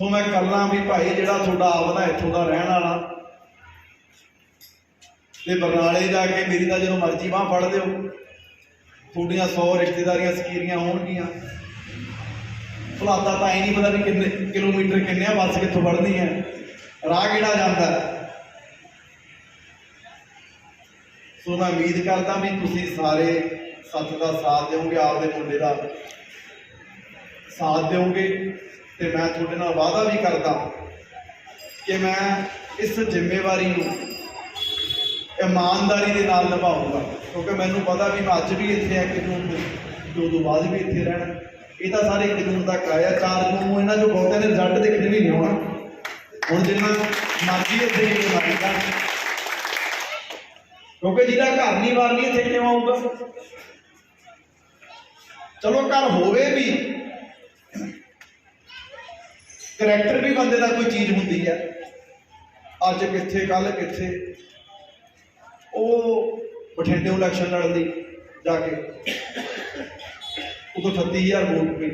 ਸੋ ਮੈਂ ਕਰਨਾ ਵੀ ਭਾਈ ਜਿਹੜਾ ਤੁਹਾਡਾ ਆਪਦਾ ਇੱਥੋਂ ਦਾ ਰਹਿਣ ਵਾਲਾ। ਤੇ ਬਰਨਾਲੇ ਜਾ ਕੇ ਮੇਰੀ ਤਾਂ ਜਦੋਂ ਮਰਜ਼ੀ ਬਾਹ ਫੜ ਦਿਓ ਤੁਹਾਡੀਆਂ 100 ਰਿਸ਼ਤੇਦਾਰੀਆਂ ਸਕੀਰੀਆਂ ਹੋਣਗੀਆਂ। ਭੁਲਾਤਾ ਤਾਂ ਐ ਨਹੀਂ ਪਤਾ ਵੀ ਕਿੰਨੇ ਕਿਲੋਮੀਟਰ ਕਿੰਨੇ ਆ ਬੱਸ ਕਿੱਥੋਂ ਵੜਨੀ ਹੈ। ਰਾਹ ਕਿਹੜਾ ਜਾਂਦਾ? ਸੋ ਮੈਂ ਉਮੀਦ ਕਰਦਾ ਵੀ ਤੁਸੀਂ ਸਾਰੇ ਸੱਚ ਦਾ ਸਾਥ ਦਿਓਗੇ, ਆਪਦੇ ਮੁੰਡੇ ਦਾ ਸਾਥ ਦਿਓਗੇ। ਤੇ ਮੈਂ ਤੁਹਾਡੇ ਨਾਲ ਵਾਅਦਾ ਵੀ ਕਰਦਾ ਕਿ ਮੈਂ ਇਸ ਜ਼ਿੰਮੇਵਾਰੀ ਨੂੰ ਇਮਾਨਦਾਰੀ ਦੇ ਨਾਲ ਨਿਭਾਊਂਗਾ। ਕਿਉਂਕਿ ਮੈਨੂੰ ਪਤਾ ਵੀ ਮੈਂ ਅੱਜ ਵੀ ਇੱਥੇ ਆ ਕਿ ਨੂੰ ਦੋ ਦੋ ਬਾਅਦ ਵੀ ਇੱਥੇ ਰਹਿਣਾ। ਇਹ ਤਾਂ ਸਾਰੇ ਕਾਨੂੰਨ ਦਾ ਆਇਆ ਚਾਰ ਨੂੰ ਇਹਨਾਂ ਜੋ ਬਹੁਤਿਆਂ ਦੇ ਰਿਜ਼ਲਟ ਦੇਖਣੇ ਵੀ ਨਹੀਂ ਆਉਣਾ। ਹੁਣ ਜਿੰਨਾ ਮਰਜ਼ੀ ਇੱਥੇ ਨਹੀਂ ਮਾਰਦਾ ਕਿਉਂਕਿ ਜਿਹਦਾ ਘਰ ਨਹੀਂ ਵਾਰਨੀ ਇੱਥੇ ਕਿਵੇਂ ਆਊਗਾ? ਚਲੋ ਘਰ ਹੋਵੇ ਵੀ ਕਰੈਕਟਰ ਵੀ ਬੰਦੇ ਦਾ ਕੋਈ ਚੀਜ਼ ਹੁੰਦੀ ਹੈ ਅੱਜ ਕਿੱਥੇ ਕੱਲ ਕਿੱਥੇ। ਉਹ ਬਠਿੰਡੇ ਇਲੈਕਸ਼ਨ ਲੜਨ ਲਈ ਜਾ ਕੇ। ਉਦੋਂ 36000 ਵੋਟ ਪਈ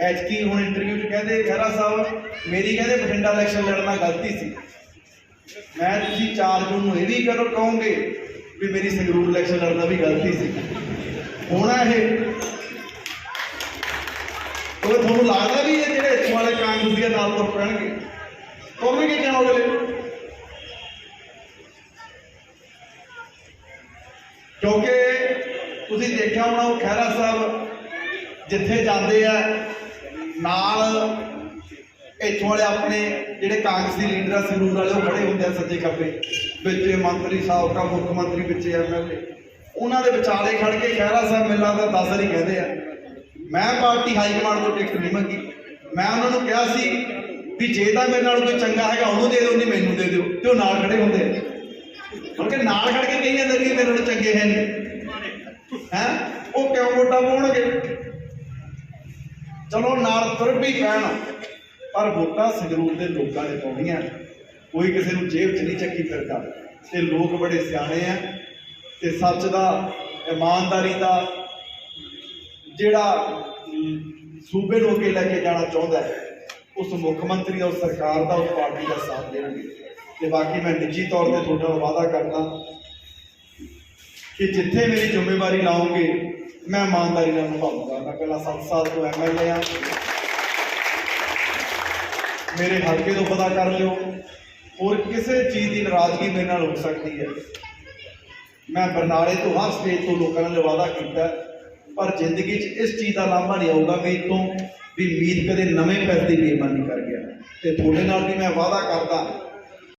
ਐਤਕੀ ਹੁਣ ਇੰਟਰਵਿਊ 'ਚ ਕਹਿੰਦੇ, ਖਹਿਰਾ ਸਾਹਿਬ ਮੇਰੀ ਕਹਿੰਦੇ ਬਠਿੰਡਾ ਇਲੈਕਸ਼ਨ ਲੜਨਾ ਗਲਤੀ ਸੀ। ਮੈਂ ਤੁਸੀਂ 4 ਜੂਨ ਨੂੰ ਇਹ ਵੀ ਕਰੋ, ਕਹੋਗੇ ਵੀ ਮੇਰੀ ਸੰਗਰੂਰ ਇਲੈਕਸ਼ਨ ਲੜਨਾ ਵੀ ਗਲਤੀ ਸੀ। ਹੋਣਾ ਇਹ। ਉਹ ਤੁਹਾਨੂੰ ਲੱਗਦਾ ਵੀ ਇਹ ਜਿਹੜੇ ਇੱਥੋਂ ਵਾਲੇ ਕਾਂਗਰਸ ਦੀਆਂ ਨਾਲ ਤੁਰ ਪੈਣਗੇ? ਤੁਰਨਗੇ ਕਿਉਂ ਅਗਲੇ ਕਿਉਂਕਿ ਤੁਸੀਂ ਦੇਖਿਆ ਹੋਣਾ ਉਹ ਖਹਿਰਾ ਸਾਹਿਬ ਜਿੱਥੇ ਜਾਂਦੇ ਆ, ਨਾਲ ਇੱਥੋਂ ਵਾਲੇ ਆਪਣੇ ਜਿਹੜੇ ਕਾਂਗਰਸੀ ਲੀਡਰ ਆ, ਸੰਗਰੂਰ ਵਾਲੇ, ਉਹ ਖੜੇ ਹੁੰਦੇ ਆ ਸੱਜੇ ਖੱਬੇ। ਵਿੱਚ ਮੰਤਰੀ ਸਾਹਿਬ ਦਾ ਮੁੱਖ ਮੰਤਰੀ, ਵਿੱਚ ਐਮਐਲਏ ਉਹਨਾਂ ਦੇ ਵਿਚਾਲੇ ਖੜ ਕੇ ਖਹਿਰਾ ਸਾਹਿਬ ਮਿਲਾਂ ਦਾ ਦਸ ਵਾਰੀ ਕਹਿੰਦੇ ਆ। ਮੈਂ ਪਾਰਟੀ ਹਾਈ ਕਮਾਂਡ ਤੋਂ ਟਿਕਟ ਨਹੀਂ ਮੰਗੀ। ਮੈਂ ਉਹਨਾਂ ਨੂੰ ਕਿਹਾ ਸੀ ਵੀ ਜੇ ਤਾਂ ਮੇਰੇ ਨਾਲ ਕੋਈ ਚੰਗਾ ਹੈਗਾ, ਉਹਨੂੰ ਦੇ ਦਿਓ ਨਹੀਂ ਮੈਨੂੰ ਦੇ ਦਿਓ, ਤੇ ਉਹ ਨਾਲ ਖੜੇ ਹੁੰਦੇ। ਕਿਉਂਕਿ ਨਾਲ ਖੜ ਕੇ ਕਹੀ ਜਾਂਦੇ ਵੀ ਮੇਰੇ ਨਾਲ ਚੰਗੇ ਹੈ ਨਹੀਂ। ਹੈ? ਉਹ ਕਿਉਂ ਵੋਟਾਂ ਪਾਉਣਗੇ? ਚਲੋ, ਨਾਲ ਤੁਰ ਵੀ ਪੈਣ, ਪਰ ਵੋਟਾਂ ਸੰਗਰੂਰ ਦੇ ਲੋਕਾਂ ਨੇ ਪਾਉਣੀਆਂ। ਕੋਈ ਕਿਸੇ ਨੂੰ ਜੇਬ 'ਚ ਨਹੀਂ ਚੱਕੀ ਫਿਰਦਾ। ਤੇ ਲੋਕ ਬੜੇ ਸਿਆਣੇ ਆ, ਤੇ ਸੱਚ ਦਾ, ਇਮਾਨਦਾਰੀ ਦਾ ਜਿਹੜਾ ਸੂਬੇ ਨੂੰ ਅੱਗੇ ਲੈ ਕੇ ਜਾਣਾ ਚਾਹੁੰਦਾ ਹੈ, ਉਸ ਮੁੱਖ ਮੰਤਰੀ ਦਾ ਉਸ ਸਰਕਾਰ ਦਾ, ਉਸ ਪਾਰਟੀ ਦਾ ਸਾਥ ਦੇਣਗੇ। ਤੇ ਬਾਕੀ ਮੈਂ ਨਿੱਜੀ ਤੌਰ ਤੇ ਤੁਹਾਡੇ ਨਾਲ ਵਾਅਦਾ ਕਰਦਾ ਕਿ ਜਿੱਥੇ ਮੇਰੀ ਜ਼ਿੰਮੇਵਾਰੀ ਲਾਉਂਗੇ ਮੈਂ ਇਮਾਨਦਾਰੀ ਨਾਲ ਨਿਭਾਉਂਗਾ। ਮੈਂ ਪਹਿਲਾਂ 7 ਸਾਲ ਤੋਂ ਐਮਐਲਏ ਆ ਮੇਰੇ ਹਲਕੇ ਤੋਂ ਪਤਾ ਕਰ ਲਿਓ, ਹੋਰ ਕਿਸੇ ਚੀਜ਼ ਦੀ ਨਾਰਾਜ਼ਗੀ ਮੇਰੇ ਨਾਲ ਹੋ ਸਕਦੀ ਹੈ। ਮੈਂ ਬਰਨਾਲੇ ਤੋਂ ਹਰ ਸਟੇਜ ਤੋਂ ਲੋਕਾਂ ਨਾਲ ਵਾਅਦਾ ਕੀਤਾ ਪਰ ਜ਼ਿੰਦਗੀ 'ਚ ਇਸ ਚੀਜ਼ ਦਾ ਲਾਂਭਾ ਨਹੀਂ ਆਊਗਾ ਵੀ ਤੋਂ ਵੀ ਉਮੀਦ ਕਦੇ ਨਵੇਂ ਪੈਸੇ ਦੀ ਬੇਈਮਾਨੀ ਕਰ ਗਿਆ। ਤੇ ਤੁਹਾਡੇ ਨਾਲ ਵੀ ਮੈਂ ਵਾਅਦਾ ਕਰਦਾ